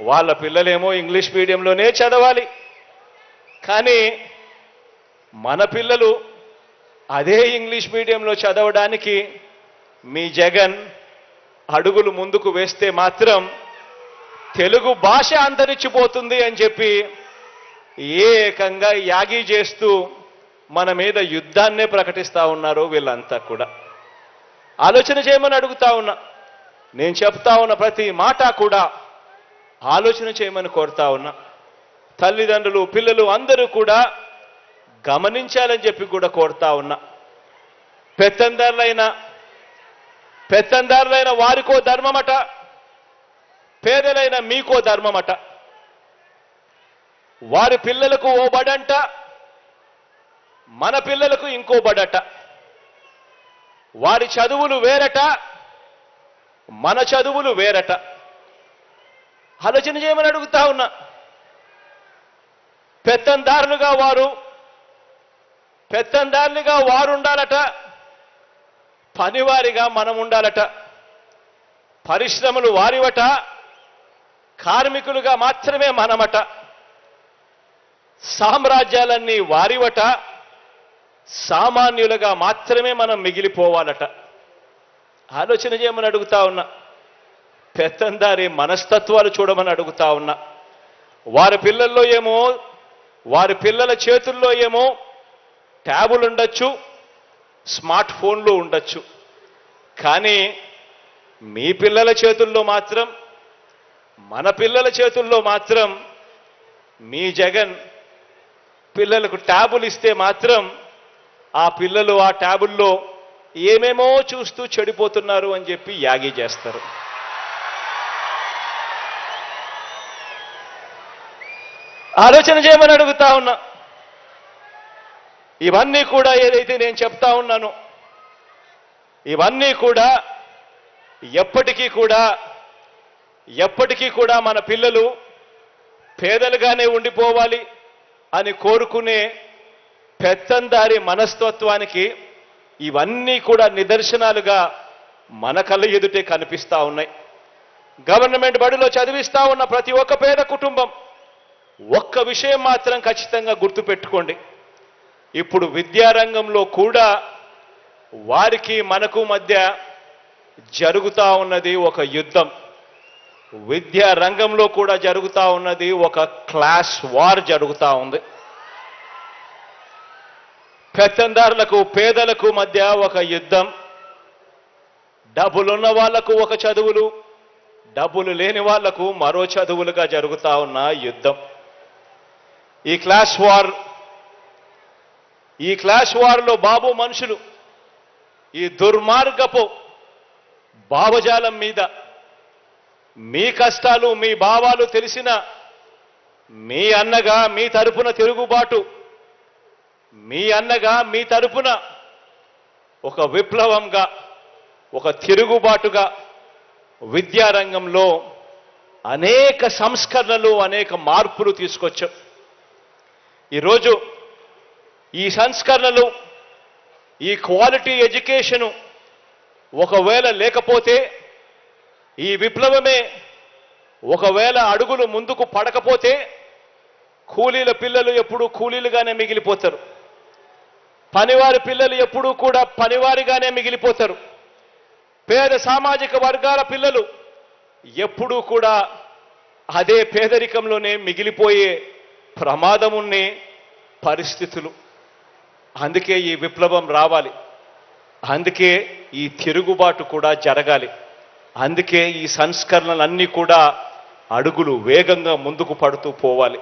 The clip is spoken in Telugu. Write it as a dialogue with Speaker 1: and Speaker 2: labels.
Speaker 1: వాళ్ళ పిల్లలేమో ఇంగ్లీష్ మీడియంలోనే చదవాలి. కానీ మన పిల్లలు అదే ఇంగ్లీష్ మీడియంలో చదవడానికి మీ జగన్ అడుగులు ముందుకు వేస్తే మాత్రం తెలుగు భాష అంతరించిపోతుంది అని చెప్పి ఏకంగా యాగి చేస్తూ మన మీద యుద్ధాన్నే ప్రకటిస్తూ ఉన్నారు వీళ్ళంతా కూడా. ఆలోచన చేయమని అడుగుతా ఉన్నా. నేను చెప్తా ఉన్న ప్రతి మాట కూడా ఆలోచన చేయమని కోరుతా ఉన్నా. తల్లిదండ్రులు పిల్లలు అందరూ కూడా గమనించాలని చెప్పి కూడా కోరుతా ఉన్నా. పెత్తందారులైన పెత్తందారులైన వారికో ధర్మమట పేదలైన మీకో ధర్మమట. వారి పిల్లలకు ఓ బడంట మన పిల్లలకు ఇంకో బడట. వారి చదువులు వేరట మన చదువులు వేరట. ఆలోచన చేయమని అడుగుతా ఉన్నా. పెత్తందారులుగా వారు పెత్తందారులుగా వారు ఉండాలట పనివారిగా మనం ఉండాలట పరిశ్రమలు వారివట కార్మికులుగా మాత్రమే మనమట సామ్రాజ్యాలన్నీ వారివట సామాన్యులుగా మాత్రమే మనం మిగిలిపోవాలట. ఆలోచన చేయమని అడుగుతా ఉన్నా. పెత్తందారి మనస్తత్వాలు చూడమని అడుగుతా ఉన్నా. వారి పిల్లల్లో ఏమో వారి పిల్లల చేతుల్లో ఏమో ట్యాబులు ఉండొచ్చు స్మార్ట్ ఫోన్లు ఉండొచ్చు. కానీ మీ పిల్లల చేతుల్లో మాత్రం మన పిల్లల చేతుల్లో మాత్రం మీ జగన్ పిల్లలకు ట్యాబులు ఇస్తే మాత్రం ఆ పిల్లలు ఆ ట్యాబుల్లో ఏమేమో చూస్తూ చెడిపోతున్నారు అని చెప్పి యాగి చేస్తారు. ఆలోచన చేయమని అడుగుతా ఉన్నా. ఇవన్నీ కూడా ఏదైతే నేను చెప్తా ఉన్నానో ఇవన్నీ కూడా ఎప్పటికీ కూడా ఎప్పటికీ కూడా మన పిల్లలు పేదలుగానే ఉండిపోవాలి అని కోరుకునే పెత్తందారి మనస్తత్వానికి ఇవన్నీ కూడా నిదర్శనాలుగా మన కళ్ళ ఎదుటే కనిపిస్తూ ఉన్నాయి. గవర్నమెంట్ బడిలో చదివిస్తా ఉన్న ప్రతి ఒక్క పేద కుటుంబం ఒక్క విషయం మాత్రం ఖచ్చితంగా గుర్తుపెట్టుకోండి. ఇప్పుడు విద్యారంగంలో కూడా వారికి మనకు మధ్య జరుగుతూ ఉన్నది ఒక యుద్ధం. విద్యా రంగంలో కూడా జరుగుతూ ఉన్నది ఒక క్లాస్ వార్ జరుగుతూ ఉంది. పెత్తందారులకు పేదలకు మధ్య ఒక యుద్ధం. డబ్బులున్న వాళ్ళకు ఒక చదువులు. డబ్బులు లేని వాళ్ళకు మరో చదువులుగా జరుగుతూ ఉన్న యుద్ధం. ఈ క్లాస్ వార్ ఈ క్లాస్ వార్లో బాబు మనుషులు ఈ దుర్మార్గపు భావజాలం మీద మీ కష్టాలు మీ భావాలు తెలిసిన మీ అన్నగా మీ తరపున తిరుగుబాటు మీ అన్నగా మీ తరపున ఒక విప్లవంగా ఒక తిరుగుబాటుగా విద్యారంగంలో అనేక సంస్కరణలు అనేక మార్పులు తీసుకొచ్చాం ఈరోజు ఈ సంస్కరణలు ఈ క్వాలిటీ ఎడ్యుకేషను ఒకవేళ లేకపోతే ఈ విప్లవమే ఒకవేళ అడుగులు ముందుకు పడకపోతే కూలీల పిల్లలు ఎప్పుడూ కూలీలుగానే మిగిలిపోతారు. పనివారి పిల్లలు ఎప్పుడూ కూడా పనివారిగానే మిగిలిపోతారు. పేద సామాజిక వర్గాల పిల్లలు ఎప్పుడూ కూడా అదే పేదరికంలోనే మిగిలిపోయే ప్రమాదమున్నే పరిస్థితులు. అందుకే ఈ విప్లవం రావాలి. అందుకే ఈ తిరుగుబాటు కూడా జరగాలి. అందుకే ఈ సంస్కరణలన్నీ కూడా అడుగులు వేగంగా ముందుకు పడుతూ పోవాలి.